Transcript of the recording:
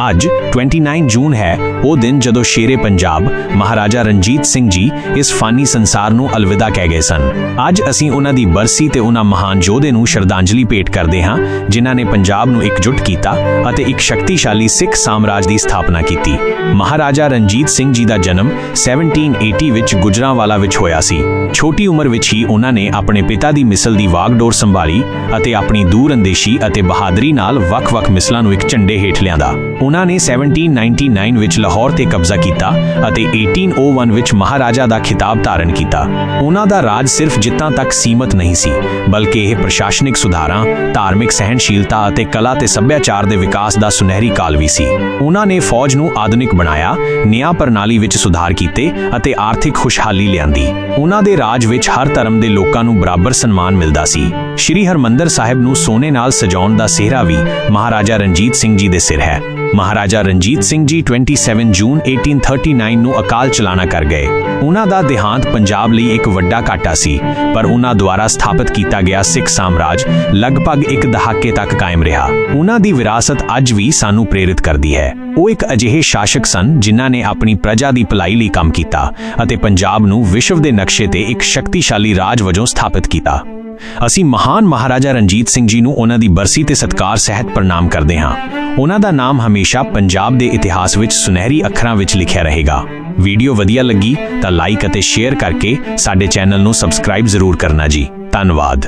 ਅੱਜ 29 ਜੂਨ ਹੈ। ਉਹ ਦਿਨ ਜਦੋਂ ਸ਼ੇਰੇ ਪੰਜਾਬ ਮਹਾਰਾਜਾ ਰਣਜੀਤ ਸਿੰਘ ਜੀ ਇਸ ਫਾਨੀ ਸੰਸਾਰ ਨੂੰ ਅਲਵਿਦਾ ਕਹਿ ਗਏ ਸਨ। ਅੱਜ ਅਸੀਂ ਉਹਨਾਂ ਦੀ ਬਰਸੀ ਤੇ ਉਹਨਾਂ ਮਹਾਨ ਯੋਧੇ ਨੂੰ ਸ਼ਰਧਾਂਜਲੀ ਭੇਟ ਕਰਦੇ ਹਾਂ, ਜਿਨ੍ਹਾਂ ਨੇ ਪੰਜਾਬ ਨੂੰ ਇਕਜੁੱਟ ਕੀਤਾ ਅਤੇ ਇੱਕ ਸ਼ਕਤੀਸ਼ਾਲੀ ਸਿੱਖ ਸਾਮਰਾਜ ਦੀ ਸਥਾਪਨਾ ਕੀਤੀ। ਮਹਾਰਾਜਾ ਰਣਜੀਤ ਸਿੰਘ ਜੀ ਦਾ ਜਨਮ 1780 ਵਿੱਚ ਗੁਜਰਾਂਵਾਲਾ ਵਿੱਚ ਹੋਇਆ ਸੀ। ਛੋਟੀ ਉਮਰ ਵਿੱਚ ਹੀ ਉਹਨਾਂ ਨੇ ਆਪਣੇ ਪਿਤਾ ਦੀ ਮਿਸਲ ਦੀ ਵਾਗਡੋਰ ਸੰਭਾਲੀ ਅਤੇ ਆਪਣੀ ਦੂਰਅੰਦੇਸ਼ੀ ਅਤੇ ਬਹਾਦਰੀ ਨਾਲ ਵੱਖ-ਵੱਖ ਮਿਸਲਾਂ ਨੂੰ ਇੱਕ ਝੰਡੇ ਹੇਠ ਲਿਆਂਦਾ। ਉਹਨਾਂ ਨੇ 1799 ਵਿੱਚ ਲਾਹੌਰ ਤੇ ਕਬਜ਼ਾ ਕੀਤਾ ਅਤੇ 1801 ਵਿੱਚ ਮਹਾਰਾਜਾ ਦਾ ਖਿਤਾਬ ਧਾਰਨ ਕੀਤਾ। ਉਹਨਾਂ ਦਾ ਰਾਜ ਸਿਰਫ ਜਿੱਤਾਂ ਤੱਕ ਸੀਮਤ ਨਹੀਂ ਸੀ, ਬਲਕਿ ਇਹ ਪ੍ਰਸ਼ਾਸਨਿਕ ਸੁਧਾਰਾਂ, ਧਾਰਮਿਕ ਸਹਿਣਸ਼ੀਲਤਾ ਅਤੇ ਕਲਾ ਤੇ ਸੱਭਿਆਚਾਰ ਦੇ ਵਿਕਾਸ ਦਾ ਸੁਨਹਿਰੀ ਕਾਲ ਵੀ ਸੀ। ਉਹਨਾਂ ਨੇ ਫੌਜ ਨੂੰ ਆਧੁਨਿਕ ਬਣਾਇਆ, ਨਿਆਂ ਪ੍ਰਣਾਲੀ ਵਿੱਚ ਸੁਧਾਰ ਕੀਤੇ ਅਤੇ ਆਰਥਿਕ ਖੁਸ਼ਹਾਲੀ ਲਿਆਂਦੀ। ਉਹਨਾਂ ਦੇ ਰਾਜ ਵਿੱਚ ਹਰ ਧਰਮ ਦੇ ਲੋਕਾਂ ਨੂੰ ਬਰਾਬਰ ਸਨਮਾਨ ਮਿਲਦਾ ਸੀ। ਸ਼੍ਰੀ ਹਰਮੰਦਰ ਸਾਹਿਬ ਨੂੰ ਸੋਨੇ ਨਾਲ ਸਜਾਉਣ ਦਾ ਸਿਹਰਾ ਵੀ ਮਹਾਰਾਜਾ ਰਣਜੀਤ ਸਿੰਘ ਜੀ ਦੇ ਸਿਰ ਹੈ। ਮਹਾਰਾਜਾ ਰਣਜੀਤ ਸਿੰਘ ਜੀ 27 ਜੂਨ 1839 ਨੂੰ ਅਕਾਲ ਚਲਾਣਾ ਕਰ ਗਏ। ਉਹਨਾਂ ਦਾ ਦੇਹਾਂਤ ਪੰਜਾਬ ਲਈ ਇੱਕ ਵੱਡਾ ਘਾਟਾ ਸੀ, ਪਰ ਉਹਨਾਂ ਦੁਆਰਾ ਸਥਾਪਿਤ ਕੀਤਾ ਗਿਆ ਸਿੱਖ ਸਾਮਰਾਜ ਲਗਭਗ ਇੱਕ ਦਹਾਕੇ ਤੱਕ ਕਾਇਮ ਰਿਹਾ। ਉਹਨਾਂ ਦੀ ਵਿਰਾਸਤ ਅੱਜ ਵੀ ਸਾਨੂੰ ਪ੍ਰੇਰਿਤ ਕਰਦੀ ਹੈ। ਉਹ ਇੱਕ ਅਜਿਹੇ ਸ਼ਾਸਕ ਸਨ ਜਿਨ੍ਹਾਂ ਨੇ ਆਪਣੀ ਪ੍ਰਜਾ ਦੀ ਭਲਾਈ ਲਈ ਕੰਮ ਕੀਤਾ ਅਤੇ ਪੰਜਾਬ ਨੂੰ ਵਿਸ਼ਵ ਦੇ ਨਕਸ਼ੇ ਤੇ ਇੱਕ ਸ਼ਕਤੀਸ਼ਾਲੀ ਰਾਜ ਵਜੋਂ ਸਥਾਪਿਤ ਕੀਤਾ। ਅਸੀਂ ਮਹਾਨ ਮਹਾਰਾਜਾ ਰਣਜੀਤ ਸਿੰਘ ਜੀ ਨੂੰ ਉਹਨਾਂ ਦੀ ਬਰਸੀ ਤੇ ਸਤਕਾਰ ਸਹਿਤ ਪ੍ਰਣਾਮ ਕਰਦੇ ਹਾਂ। ਉਹਨਾਂ ਦਾ ਨਾਮ ਹਮੇਸ਼ਾ ਪੰਜਾਬ ਦੇ ਇਤਿਹਾਸ ਵਿੱਚ ਸੁਨਹਿਰੀ ਅੱਖਰਾਂ ਵਿੱਚ ਲਿਖਿਆ ਰਹੇਗਾ। ਵੀਡੀਓ ਵਧੀਆ ਲੱਗੀ ਤਾਂ ਲਾਈਕ ਅਤੇ ਸ਼ੇਅਰ ਕਰਕੇ ਸਾਡੇ ਚੈਨਲ ਨੂੰ ਸਬਸਕ੍ਰਾਈਬ ਜ਼ਰੂਰ ਕਰਨਾ ਜੀ। ਧੰਨਵਾਦ।